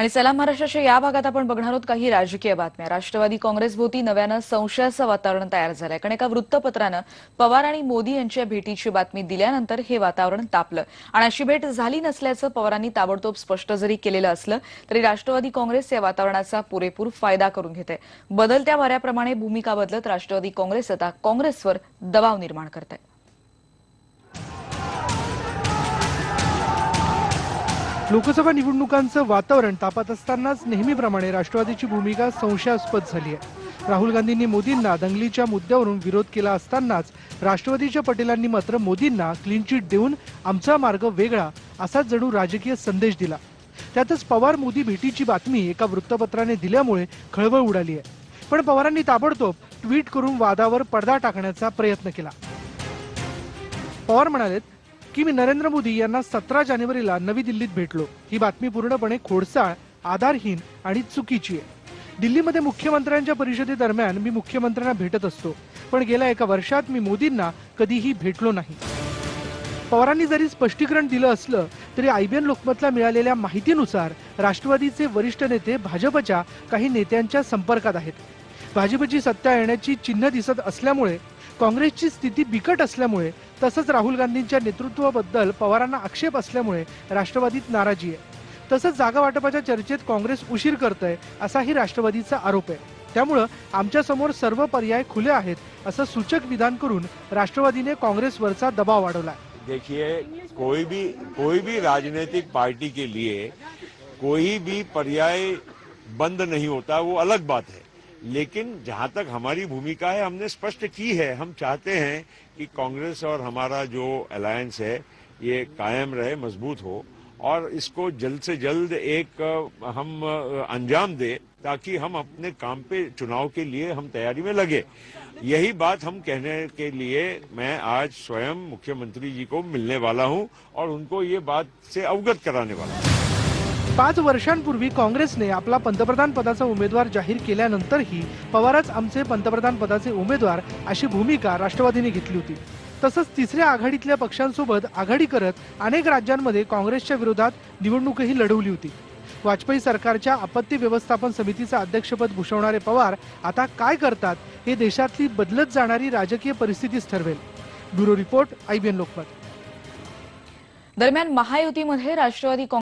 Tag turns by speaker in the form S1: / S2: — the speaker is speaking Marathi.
S1: आणि चला महाराष्ट्राच्या या भागात आपण बघणार आहोत काही राजकीय बातम्या. राष्ट्रवादी काँग्रेसभोवती नव्यानं संशयाचं वातावरण तयार झालंय. कारण एका वृत्तपत्रानं पवार आणि मोदी यांच्या भेटीची बातमी दिल्यानंतर हे वातावरण तापलं. आणि अशी भेट झाली नसल्याचं पवारांनी ताबडतोब स्पष्ट जरी केलेलं असलं तरी राष्ट्रवादी काँग्रेस या वातावरणाचा पुरेपूर फायदा करून घेते बदलत्या वाऱ्याप्रमाणे भूमिका बदलत राष्ट्रवादी काँग्रेस आता काँग्रेसवर दबाव निर्माण करत आहे
S2: लोकसभा निवडणुकांचं वातावरण तापत असतानाच नेहमीप्रमाणे राष्ट्रवादीची भूमिका संशयास्पद झाली आहे. राहुल गांधींनी मोदींना दंगलीच्या मुद्द्यावरून विरोध केला असतानाच राष्ट्रवादीच्या पटेलांनी मात्र मोदींना क्लीन चिट देऊन आमचा मार्ग वेगळा असाच जणू राजकीय संदेश दिला. त्यातच पवार मोदी भेटीची बातमी एका वृत्तपत्राने दिल्यामुळे खळबळ उडाली आहे. पण पवारांनी ताबडतोब ट्विट करून वादावर पडदा टाकण्याचा प्रयत्न केला. पवार म्हणालेत की मी नरेंद्र मोदी यांना सतरा जानेवारीला नवी दिल्लीत भेटलो. ही बातमी पूर्णपणे खोडसाळ आधारहीन आणि चुकीची आहे. दिल्लीमध्ये मुख्यमंत्र्यांच्या परिषदेदरम्यान मी मुख्यमंत्र्यांना भेटत असतो पण गेल्या एका वर्षात मी मोदींना कधीही भेटलो नाही. पवारांनी जरी स्पष्टीकरण दिलं असलं तरी आयबीएन लोकमतला मिळालेल्या माहितीनुसार राष्ट्रवादीचे वरिष्ठ नेते भाजपच्या काही नेत्यांच्या संपर्कात आहेत. भाजपची सत्ता येण्याची चिन्ह दिसत असल्यामुळे काँग्रेसची स्थिती बिकट असल्यामुळे तसंच राहुल गांधींच्या नेतृत्वाबद्दल पवारांना आक्षेप असल्यामुळे राष्ट्रवादीत नाराजी आहे. तसंच जागा वाटपाच्या चर्चेत काँग्रेस उशीर करतंय असाही राष्ट्रवादीचा आरोप आहे. त्यामुळं आमच्यासमोर सर्व पर्याय खुले आहेत असं सूचक विधान करून राष्ट्रवादीने काँग्रेसवरचा दबाव वाढवला
S3: देखिए कोई भी कोई भी राजनीतिक पार्टी के लिए कोई भी पर्याय बंद नहीं होता वो अलग बात है। लेकिन जहाँ तक हमारी भूमिका है, हमने स्पष्ट की है। हम चाहते हैं कि कांग्रेस और हमारा जो अलायंस है, ये कायम रहे, मज़बूत हो और इसको जल्द से जल्द एक हम अंजाम दे ताकि हम अपने काम पे चुनाव के लिए हम तैयारी में लगे। यही बात हम कहने के लिए मैं आज स्वयं मुख्यमंत्री जी को मिलने वाला हूँ और उनको ये बात से अवगत कराने वाला हूँ।
S2: पाच वर्षांपूर्वी काँग्रेसने आपला पंतप्रधान पदाचा उमेदवार जाहीर केल्यानंतरही पवारच आमचे पंतप्रधान पदाचे उमेदवार अशी भूमिका राष्ट्रवादीने घेतली होती. तसंच तिसऱ्या आघाडीतल्या पक्षांसोबत आघाडी करत अनेक राज्यांमध्ये काँग्रेसच्या विरोधात निवडणूकही लढवली होती. वाजपेयी सरकारच्या आपत्ती व्यवस्थापन समितीचं अध्यक्षपद भूषवणारे पवार आता काय करतात हे देशातली बदलत जाणारी राजकीय परिस्थितीच ठरवेल. Bureau report IBN Lokmat.
S1: दरम्यान महायुतीमध्ये राष्ट्रवादी काँग्रेस